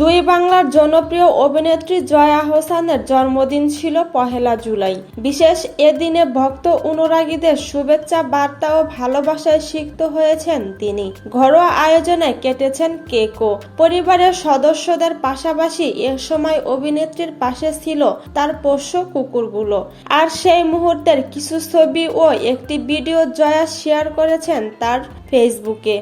দুই বাংলার জনপ্রিয় অভিনেত্রী জয়া হোসেনের জন্মদিন ছিল পহেলা জুলাই। বিশেষ এ দিনে ভক্ত অনুরাগীদের শুভেচ্ছা, বার্তা ও ভালোবাসায় সিক্ত হয়েছেন তিনি। ঘরোয়া আয়োজনে কেটেছেন কেকও। পরিবারের সদস্যদের পাশাপাশি এ সময় অভিনেত্রীর পাশে ছিল তার পোষ্য কুকুরগুলো। আর সেই মুহূর্তের কিছু ছবি ও একটি ভিডিও জয়া শেয়ার করেছেন তার ফেসবুকে।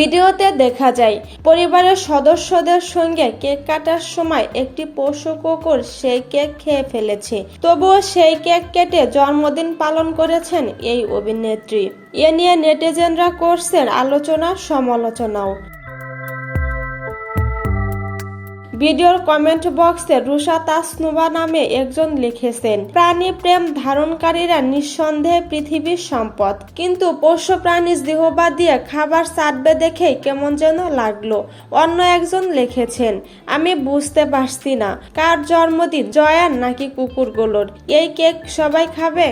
ভিডিওতে দেখা যায়, পরিবারের সদস্যদের সঙ্গে কেক কাটার সময় একটি পোষ্য কুকুর সেই কেক খেয়ে ফেলেছে। তবুও সেই কেক কেটে জন্মদিন পালন করেছেন এই অভিনেত্রী। এ নিয়ে নেটিজেনরা করছেন আলোচনা, সমালোচনাও। ভিডিওর কমেন্ট বক্সে রুষা তাসনুবা নামে একজন লিখেছেন, প্রাণী প্রেম ধারণকারীরা নিঃসন্দেহে পৃথিবীর সম্পদ। কিন্তু পোষ্য প্রাণী জিহবা দিয়ে খাবার চাটবে দেখেই কেমন যেন লাগল। অন্য একজন লিখেছেন, আমি বুঝতে পারছি না, কার জন্মদিন জয়ার নাকি কুকুরগুলোর? এই কেক সবাই খাবে?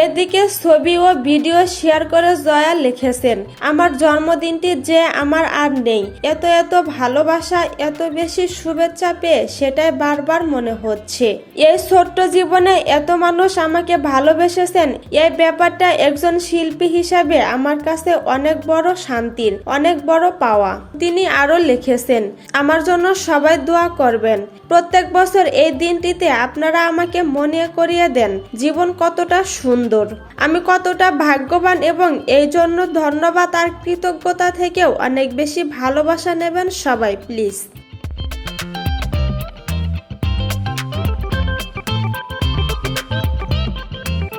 এদিকে ছবি ও ভিডিও শেয়ার করে জয়া লিখেছেন, আমার জন্মদিনটি যে আমার আর নেই। এত এত ভালোবাসা, এত বেশি শুভেচ্ছা পেয়ে সেটাই বারবার মনে হচ্ছে। এই ছোট্ট জীবনে এত মানুষ আমাকে ভালোবেসেছেন, এই ব্যাপারটা একজন শিল্পী হিসাবে আমার কাছে অনেক বড় শান্তির, অনেক বড় পাওয়া। তিনি আরও লিখেছেন, আমার জন্য সবাই দোয়া করবেন। প্রত্যেক বছর এই দিনটিতে আপনারা আমাকে মনে করিয়ে দেন, জীবন কতটা সুন্দর। আমি কতটা ভাগ্যবান এবং এই জন্য ধন্যবাদ আর কৃতজ্ঞতা থেকেও অনেক বেশি ভালোবাসা নেবেন সবাই, প্লিজ।